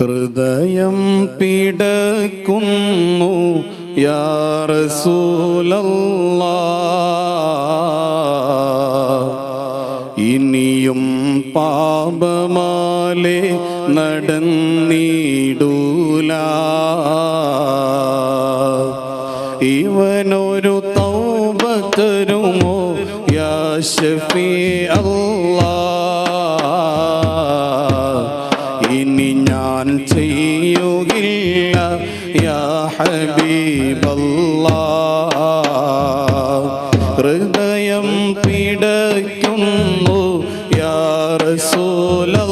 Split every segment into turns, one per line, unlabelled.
ഹൃദയം പിടക്കുന്നു യാ റസൂലല്ലാ. ഇനിയും പാപമാലെ നടന്നിടൂല. ഇവനൊരു തൗബ തരുമോ യാ അല്ലാ. ഞാൻ ചെയ്യുകില്ല യാ ഹബീബല്ലാ. ഹൃദയം പിടയ്ക്കുന്നു യാ റസൂലല്ലാ.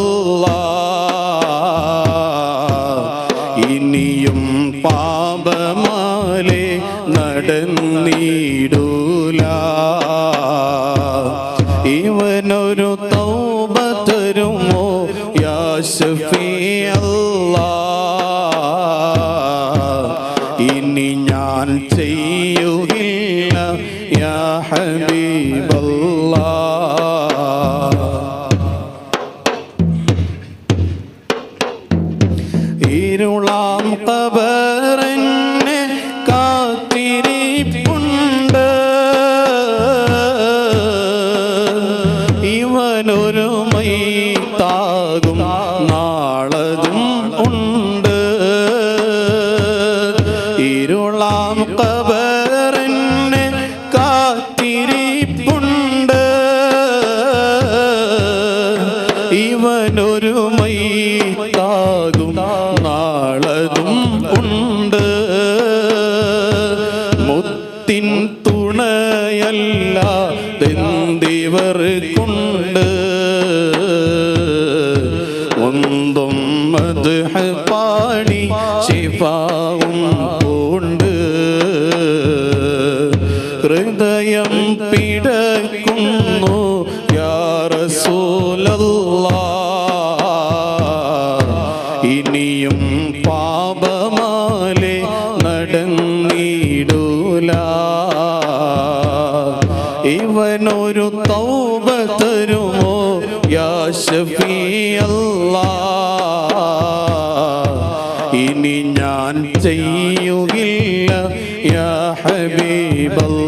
ഇനി ഞാൻ ചെയ്യുകയില്ല. യാ ഇരുളാം കബറന്നെ കാത്തിരിപ്പുണ്ട്. ഇവനൊരു ഉണ്ട്. മുത്തിൻ തുണയല്ല തെന്തിവർ കൊണ്ട്? ഒന്നും അത് പാടി ശിഫാവും കൊണ്ട് ഹൃദയം പിടക്കുന്നു യാ റസൂലല്ലാ. ഇനിയും ഇവനൊരു തൗബ തരുമോ? യാ ഷഫീ അല്ലാ ഇനി ഞാൻ ചെയ്യുകയില്ല യാ ഹബീബല്ലാ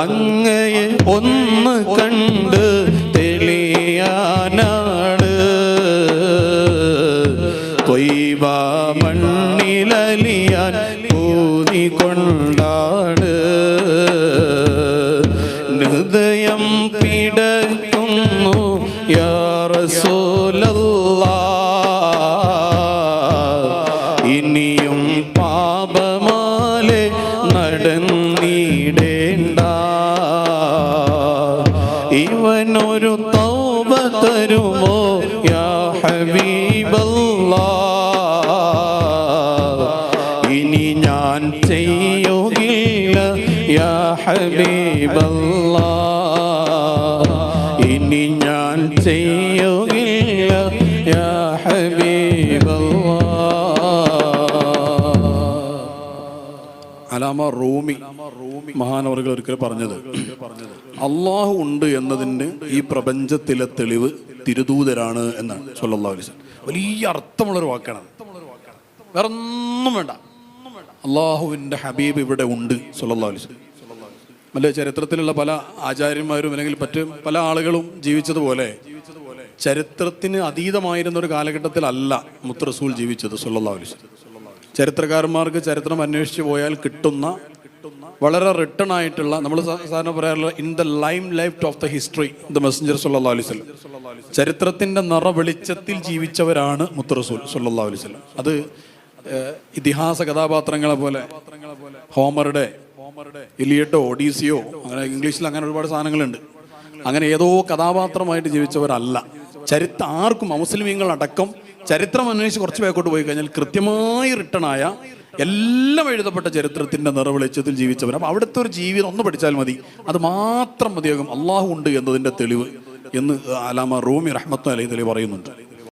അങ്ങയെ ഒന്ന് കണ്ട് തെളിയാനാണ്. കൊയ്വ മണ്ണിലലിയാൻ കൂതി കൊണ്ടാണ്. ഹൃദയം പിടക്കുന്നു യാ റസൂലല്ലാ. ഇവനൊരു തൗബ തരുമോ? യാ ഹബീബല്ലാ ഇനി ഞാൻ ചെയ്യുകില്ല യാ ഹബീബല്ലാ ഇനി ഞാൻ ചെയ്യുകില്ല യാ ഹബീബല്ലാ അലാമ റൂമി മഹാനവറുകൾ ഒരിക്കൽ പറഞ്ഞത് അള്ളാഹു ഉണ്ട് എന്നതിന് ഈ പ്രപഞ്ചത്തിലെ തെളിവ് തിരുദൂതരാണ് എന്നാണ്. അലൈഹി വസല്ലം. വലിയ അർത്ഥമുള്ളൊരു വാക്കാണ് വേറെ ഒന്നും വേണ്ട. അള്ളാഹുവിന്റെ ഹബീബ് ഇവിടെ ഉണ്ട് അലൈഹി വസല്ലം. അല്ലെ ചരിത്രത്തിലുള്ള പല ആചാര്യന്മാരും അല്ലെങ്കിൽ മറ്റ് പല ആളുകളും ജീവിച്ചതുപോലെ ചരിത്രത്തിന് അതീതമായിരുന്ന ഒരു കാലഘട്ടത്തിലല്ല മുത്തറസൂൽ ജീവിച്ചത് അലൈഹി വസല്ലം. ചരിത്രകാരന്മാർക്ക് ചരിത്രം അന്വേഷിച്ച് പോയാൽ കിട്ടുന്ന വളരെ റിട്ടേൺ ആയിട്ടുള്ള നമ്മൾ സാധാരണ പറയാറുള്ള in the lime life of the history the messenger സല്ലാ അലൈവല്ലം ചരിത്രത്തിന്റെ നിറ വെളിച്ചത്തിൽ ജീവിച്ചവരാണ് മുത്തറസൂൽ സല്ലാ അലൈവല്ലം അത് ഇതിഹാസ കഥാപാത്രങ്ങളെ പോലെ ഹോമറുടെ ഇലിയട്ടോ ഒഡീസിയോ അങ്ങനെ ഇംഗ്ലീഷിൽ അങ്ങനെ ഒരുപാട് സാധനങ്ങളുണ്ട്. അങ്ങനെ ഏതോ കഥാപാത്രമായിട്ട് ജീവിച്ചവരല്ല. ചരിത്ര ആർക്കും അമുസ്ലിമീങ്ങൾ അടക്കം ചരിത്രം അന്വേഷിച്ച് കുറച്ച് പേക്കോട്ട് പോയി കഴിഞ്ഞാൽ കൃത്യമായി റിട്ടേൺ ആയ എല്ലാം എഴുതപ്പെട്ട ചരിത്രത്തിന്റെ നിറവെളിച്ചത്തിൽ ജീവിച്ചവർ അപ്പൊ അവിടുത്തെ ഒരു ജീവിതം ഒന്ന് പഠിച്ചാൽ മതി. അത് മാത്രം മതിയാകും. അള്ളാഹു ഉണ്ട് എന്നതിന്റെ തെളിവ് എന്ന് അലാമ റൂമി റഹ്മത്ത് അലൈഹി പറയുന്നുണ്ട്.